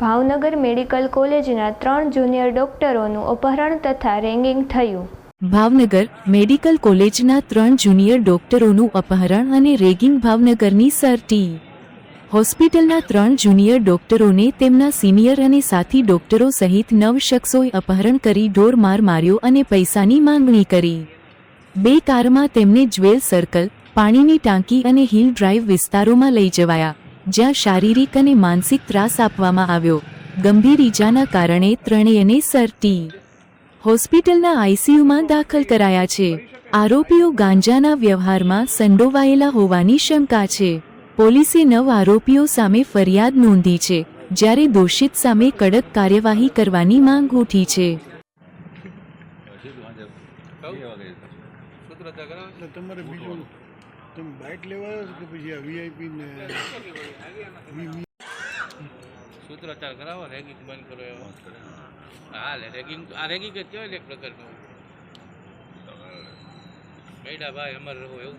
Bhavnagar medical કોલેજના ત્રણ junior ડોક્ટરોનું અપહરણ તથા રેંગિંગ થયું. ભાવનગર મેડિકલ કોલેજના ત્રણ જુનિયર ડોક્ટરોનું અપહરણ અને રેગિંગ ભાવનગરની સરટી. હોસ્પિટલના ત્રણ જુનિયર ડોક્ટરોને તેમના સિનિયર અને સાથી ડોક્ટરો સહિત નવ શખ્સોએ અપહરણ કરી ઢોરમાર માર્યો અને પૈસાની માંગણી કરી. બે કારમાં તેમને જ્વેલ સર્કલ, પાણીની ટાંકી અને હિલ ડ્રાઈવ વિસ્તારોમાં લઈ જવાયા. જ્યાં શારીરિક અને માનસિક ત્રાસ આપવામાં આવ્યો. ગંભીર ઈજાના કારણે ત્રણેયને સરટી. હોસ્પિટલના આઈસીયુમાં દાખલ કરાયા છે. આરોપીઓ ગાંજાના વ્યવહારમાં સંડોવાયેલા હોવાની શંકા છે. પોલીસે નવ આરોપીઓ સામે ફરિયાદ નોંધી છે જ્યારે દોષિત સામે કડક કાર્યવાહી કરવાની માંગ ઉઠી છે. તમારે બીજું તમે બાઇક લેવા આવ્યો કે પછી આ વીઆઈપી ને સૂત્રોચ્ચાર કરાવો, રેગિંગ બંધ કરો એવો હાલે રેગિંગ આ રેગિંગ જ કહેવાય એક પ્રકારનું. મેડા ભાઈ, અમારે રહો એવું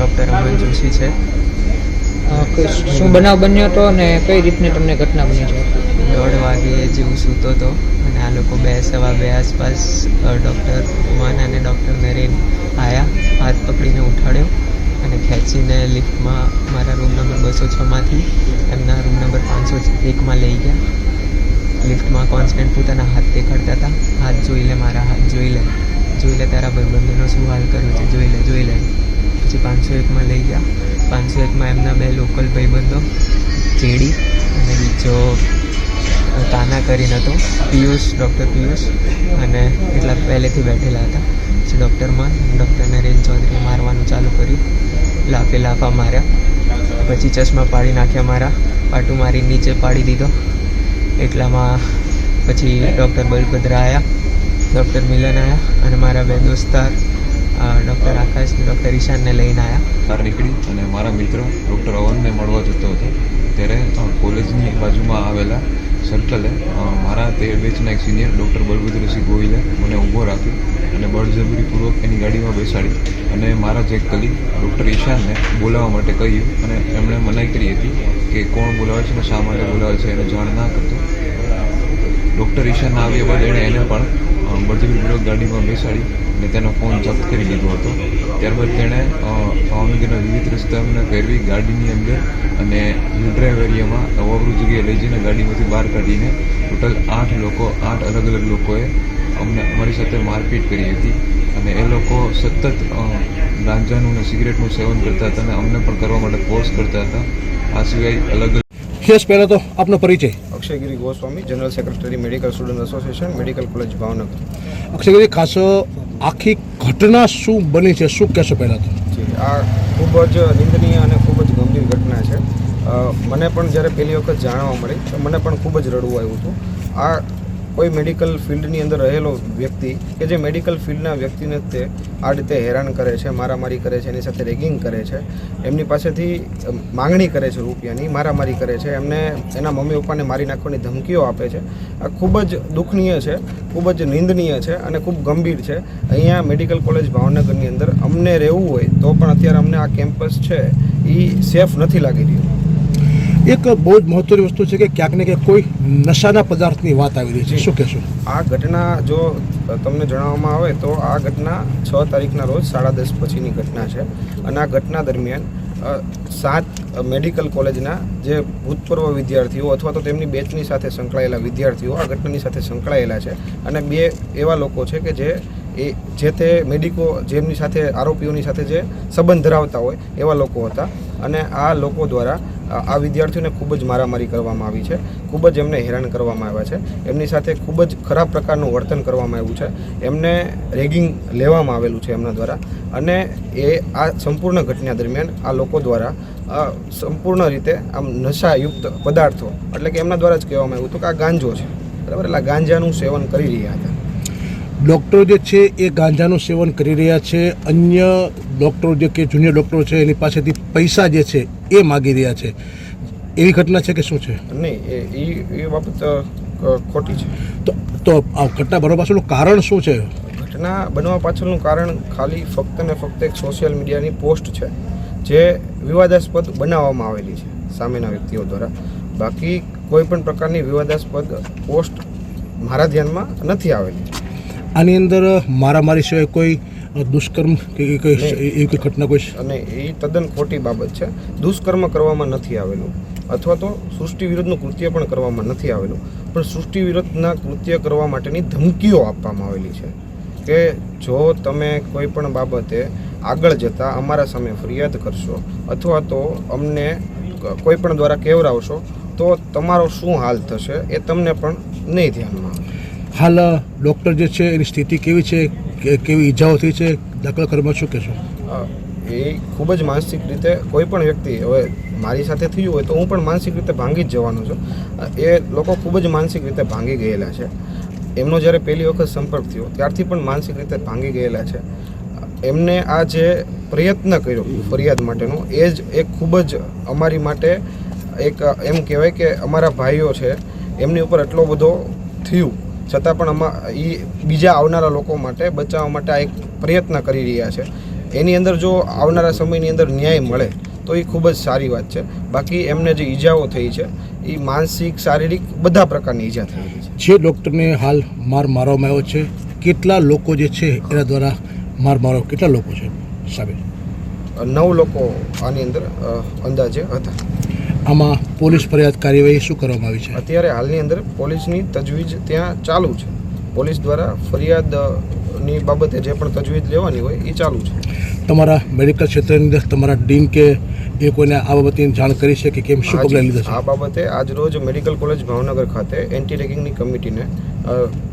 ડૉક્ટર અમન જોશી છે. શું બનાવ બન્યો હતો અને કઈ રીતની તમને ઘટના બની છે? દોઢ વાગે જેવું સૂતો હતો અને આ લોકો બે સવા બે આસપાસ ડૉક્ટર મન અને ડૉક્ટર નરેન આવ્યા હાથ પકડીને ઉઠાડ્યો અને ખેંચીને લિફ્ટમાં મારા રૂમ નંબર બસો છમાંથી એમના રૂમ નંબર પાંચસો એકમાં લઈ ગયા. લિફ્ટમાં કોન્સ્ટન્ટ પોતાના હાથ દેખાડતા હતા. હાથ જોઈ લે મારા હાથ જોઈ લે. જોઈ લે તારા ભાઈબંધોનો શું હાલ કર્યો છે? જોઈ લે જોઈ લે. પછી પાંચસો એકમાં લઈ ગયા. પાંચસો એકમાં એમના બે લોકલ ભાઈબંધો કેડી અને બીજો તાના કરીને હતો, પિયુષ, ડૉક્ટર પિયુષ અને એટલા પહેલેથી બેઠેલા હતા. પછી ડૉક્ટરમાં ડૉક્ટર નરેન ચૌધરીએ મારવાનું ચાલુ કર્યું. લાફે લાફા માર્યા. પછી ચશ્મા પાડી નાખ્યા મારા. પાટું મારી નીચે પાડી દીધો. એટલામાં પછી ડૉક્ટર બલભદ્રા આવ્યા ડૉક્ટર મિલન આવ્યા અને મારા બે દોસ્તાર ડૉક્ટર આકાશ ડૉક્ટર ઈશાનને લઈને આવ્યા બહાર નીકળી અને મારા મિત્ર ડૉક્ટર અવનને મળવા જતો હતો. ત્યારે કોલેજની બાજુમાં આવેલા સર્કલે મારા તે બેચના એક સિનિયર ડૉક્ટર બલભદ્રસિંહ ગોહિલે મને ઊભો રાખ્યો અને બળજબરીપૂર્વક એની ગાડીમાં બેસાડી અને મારા જે કલીગ ડૉક્ટર ઈશાનને બોલાવવા માટે કહ્યું અને એમણે મનાઈ કરી હતી કે કોણ બોલાવે છે અને શા માટે બોલાવે છે એને જાણ ના કરતો. ડૉક્ટર ઈશાન આવ્યા બાદ એણે એને પણ અ, બળજબરીપૂર્વક ગાડીમાં બેસાડી અને તેનો ફોન જપ્ત કરી લીધો હતો. ત્યારબાદ તેણે ભાવનગરના વિવિધ રસ્તાઓને ફેરવી ગાડીની અંદર અને ડ્રાઈવ એરિયામાં અવાવરૂ જગ્યાએ લઈ જઈને ગાડીમાંથી બહાર કાઢીને ટોટલ આઠ લોકો આઠ અલગ અલગ લોકોએ અમને અમારી સાથે મારપીટ કરી હતી. અને એ લોકો સતત ગાંજાનું અને સિગરેટનું સેવન કરતા હતા અને અમને પણ કરવા માટે ફોર્સ કરતા હતા. આ સિવાય અલગ અલગ યસ પહેલાં તો આપનો પરિચય. Akshaygiri Goswami general secretary medical student association medical college Bhavnagar. Akshaygiri ખાસ આખી ઘટના શું બની છે? શું કહેશો પહેલાં તો આ ખૂબ જ નિંદનીય અને ખૂબ જ ગંભીર ઘટના છે. મને પણ જ્યારે પહેલી વખત જાણવા મળી તો મને પણ ખૂબ જ રડવું આવ્યું હતું. આ કોઈ મેડિકલ ફિલ્ડની અંદર રહેલો વ્યક્તિ કે જે મેડિકલ ફિલ્ડના વ્યક્તિને તે આ રીતે હેરાન કરે છે, મારામારી કરે છે, એની સાથે રેગિંગ કરે છે, એમની પાસેથી માંગણી કરે છે રૂપિયાની, મારામારી કરે છે, એમને એના મમ્મી પપ્પાને મારી નાખવાની ધમકીઓ આપે છે. આ ખૂબ જ દુઃખનીય છે, ખૂબ જ નિંદનીય છે અને ખૂબ ગંભીર છે. અહીંયા મેડિકલ કોલેજ ભાવનગરની અંદર અમને રહેવું હોય તો પણ અત્યારે અમને આ કેમ્પસ છે એ સેફ નથી લાગી રહ્યું. એક બહુ જ મહત્વની વસ્તુ છે કે ક્યાંક ને ક્યાંક કોઈ નશાના પદાર્થની વાત આવી રહી છે. શું કહેશો? આ ઘટના જો તમને જણાવવામાં આવે તો આ ઘટના છ તારીખના રોજ સાડા દસ પછીની ઘટના છે અને આ ઘટના દરમિયાન સાત મેડિકલ કોલેજના જે ભૂતપૂર્વ વિદ્યાર્થીઓ અથવા તો તેમની બેચની સાથે સંકળાયેલા વિદ્યાર્થીઓ આ ઘટનાની સાથે સંકળાયેલા છે અને બે એવા લોકો છે કે જે એ, જે તે મેડિકો, જેમની સાથે, આરોપીઓની સાથે જે સંબંધ ધરાવતા હોય એવા લોકો હતા અને આ લોકો દ્વારા આ વિદ્યાર્થીઓને ખૂબ જ મારામારી કરવામાં આવી છે. ખૂબ જ એમને હેરાન કરવામાં આવ્યા છે. એમની સાથે ખૂબ જ ખરાબ પ્રકારનું વર્તન કરવામાં આવ્યું છે. એમને રેગિંગ લેવામાં આવેલું છે એમના દ્વારા. અને એ આ સંપૂર્ણ ઘટના દરમિયાન આ લોકો દ્વારા સંપૂર્ણ રીતે આમ નશાયુક્ત પદાર્થો, એટલે કે એમના દ્વારા જ કહેવામાં આવ્યું હતું કે આ ગાંજો છે. બરાબર? એટલે ગાંજાનું સેવન કરી રહ્યા હતા. ડૉક્ટરો જે છે એ ગાંજાનું સેવન કરી રહ્યા છે. અન્ય ડૉક્ટરો જે કે જુનિયર ડૉક્ટરો છે એની પાસેથી પૈસા જે છે એ માગી રહ્યા છે. એવી ઘટના છે કે શું છે? નહીં એ બાબત ખોટી છે. તો તો આ ઘટના બનવા પાછળનું કારણ શું છે? ઘટના બનવા પાછળનું કારણ ખાલી ફક્ત ને ફક્ત એક સોશિયલ મીડિયાની પોસ્ટ છે જે વિવાદાસ્પદ બનાવવામાં આવેલી છે સામેના વ્યક્તિઓ દ્વારા. બાકી કોઈ પણ પ્રકારની વિવાદાસ્પદ પોસ્ટ મારા ધ્યાનમાં નથી આવેલી. આની અંદર મારામારી સિવાય કોઈ દુષ્કર્મ કે એવી કોઈ ઘટના કોઈ અને એ તદ્દન ખોટી બાબત છે. દુષ્કર્મ કરવામાં નથી આવેલું. અથવા તો સૃષ્ટિ વિરુદ્ધનું કૃત્ય પણ કરવામાં નથી આવેલું. પણ સૃષ્ટિ વિરુદ્ધના કૃત્ય કરવા માટેની ધમકીઓ આપવામાં આવેલી છે કે જો તમે કોઈ પણ બાબતે આગળ જતાં અમારા સામે ફરિયાદ કરશો અથવા તો અમને કોઈ પણ દ્વારા કેવરાવશો, તો તમારો શું હાલ થશે એ તમને પણ નહીં ધ્યાનમાં હાલ ડૉક્ટર જે છે, એની સ્થિતિ કેવી છે કેવી ઈજાઓ થઈ છે, દાખલ કરવામાં શું કહેશો? એ ખૂબ જ માનસિક રીતે કોઈ પણ વ્યક્તિ, હવે મારી સાથે થયું હોય તો હું પણ માનસિક રીતે ભાંગી જ જવાનો છું. એ લોકો ખૂબ જ માનસિક રીતે ભાંગી ગયેલા છે. એમનો જ્યારે પહેલી વખત સંપર્ક થયો, ત્યારથી પણ માનસિક રીતે ભાંગી ગયેલા છે. એમને આ જે પ્રયત્ન કર્યો ફરિયાદ માટેનો, એ જ એક ખૂબ જ અમારી માટે એક એમ કહેવાય કે અમારા ભાઈઓ છે, એમની ઉપર એટલો બધો થયું. છતાં પણ અમા એ બીજા આવનારા લોકો માટે બચાવવા માટે આ એક પ્રયત્ન કરી રહ્યા છે. એની અંદર જો આવનારા સમયની અંદર ન્યાય મળે તો એ ખૂબ જ સારી વાત છે. બાકી એમને જે ઈજાઓ થઈ છે એ માનસિક શારીરિક બધા પ્રકારની ઈજા થઈ છે. જે ડૉક્ટરને હાલ માર મારવામાં આવ્યો છે કેટલા લોકો જે છે એના દ્વારા માર મારો કેટલા લોકો છે સાહેબ? નવ લોકો આની અંદર અંદાજે હતા. આમાં પોલીસ ફરિયાદ કાર્યવાહી શું કરવામાં આવી છે? અત્યારે હાલની અંદર પોલીસની તજવીજ ત્યાં ચાલુ છે. પોલીસ દ્વારા ફરિયાદની બાબતે જે પણ તજવીજ લેવાની હોય એ ચાલુ છે. તમારા મેડિકલ ક્ષેત્રની અંદર તમારા ડીન કે એ કોઈને આ બાબતે જાણ કરી છે કે કેમ શું પગલાં લીધા આ બાબતે આજરોજ મેડિકલ કોલેજ ભાવનગર ખાતે એન્ટી રેગિંગની કમિટીને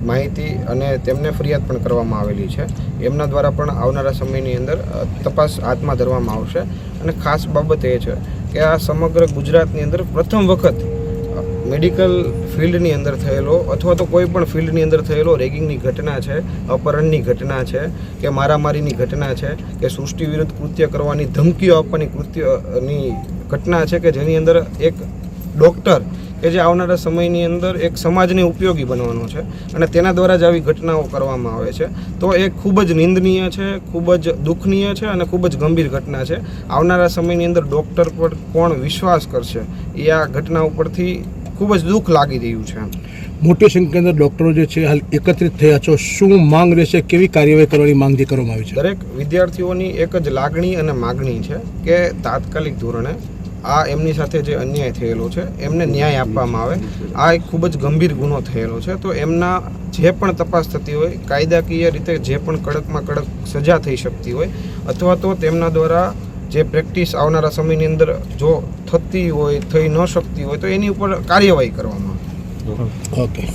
માહિતી અને તેમને ફરિયાદ પણ કરવામાં આવેલી છે. એમના દ્વારા પણ આવનારા સમયની અંદર તપાસ હાથમાં ધરવામાં આવશે. અને ખાસ બાબત એ છે કે આ સમગ્ર ગુજરાતની અંદર પ્રથમ વખત મેડિકલ ફિલ્ડની અંદર થયેલો અથવા તો કોઈ પણ ફિલ્ડની અંદર થયેલો રેગિંગની ઘટના છે, અપહરણની ઘટના છે, કે મારામારીની ઘટના છે, કે સૃષ્ટિ વિરુદ્ધ કૃત્ય કરવાની ધમકીઓ આપવાની કૃત્યની ઘટના છે કે જેની અંદર એક ડૉક્ટર કે જે આવનારા સમયની અંદર એક સમાજને ઉપયોગી બનવાનો છે અને તેના દ્વારા જ આવી ઘટનાઓ કરવામાં આવે છે. તો એ ખૂબ જ નિંદનીય છે ખૂબ જ દુઃખનીય છે અને ખૂબ જ ગંભીર ઘટના છે. આવનારા સમયની અંદર ડૉક્ટર પર કોણ વિશ્વાસ કરશે? એ આ ઘટના ઉપરથી ખૂબ જ દુઃખ લાગી રહ્યું છે મોટી સંખ્યાની ડૉક્ટરો જે છે હાલ એકત્રિત થયા છો. શું માંગ રહેશે? કેવી કાર્યવાહી કરવાની માંગ કરવામાં આવી છે? દરેક વિદ્યાર્થીઓની એક જ લાગણી અને માગણી છે કે તાત્કાલિક ધોરણે આ એમની સાથે જે અન્યાય થયેલો છે, એમને ન્યાય આપવામાં આવે. આ એક ખૂબ જ ગંભીર ગુનો થયેલો છે. તો એમના જે પણ તપાસ થતી હોય, કાયદાકીય રીતે જે પણ કડકમાં કડક સજા થઈ શકતી હોય, અથવા તો તેમના દ્વારા જે પ્રેક્ટિસ આવનારા સમયની અંદર જો થતી હોય, થઈ ન શકતી હોય, તો એની ઉપર કાર્યવાહી કરવામાં આવે. ઓકે.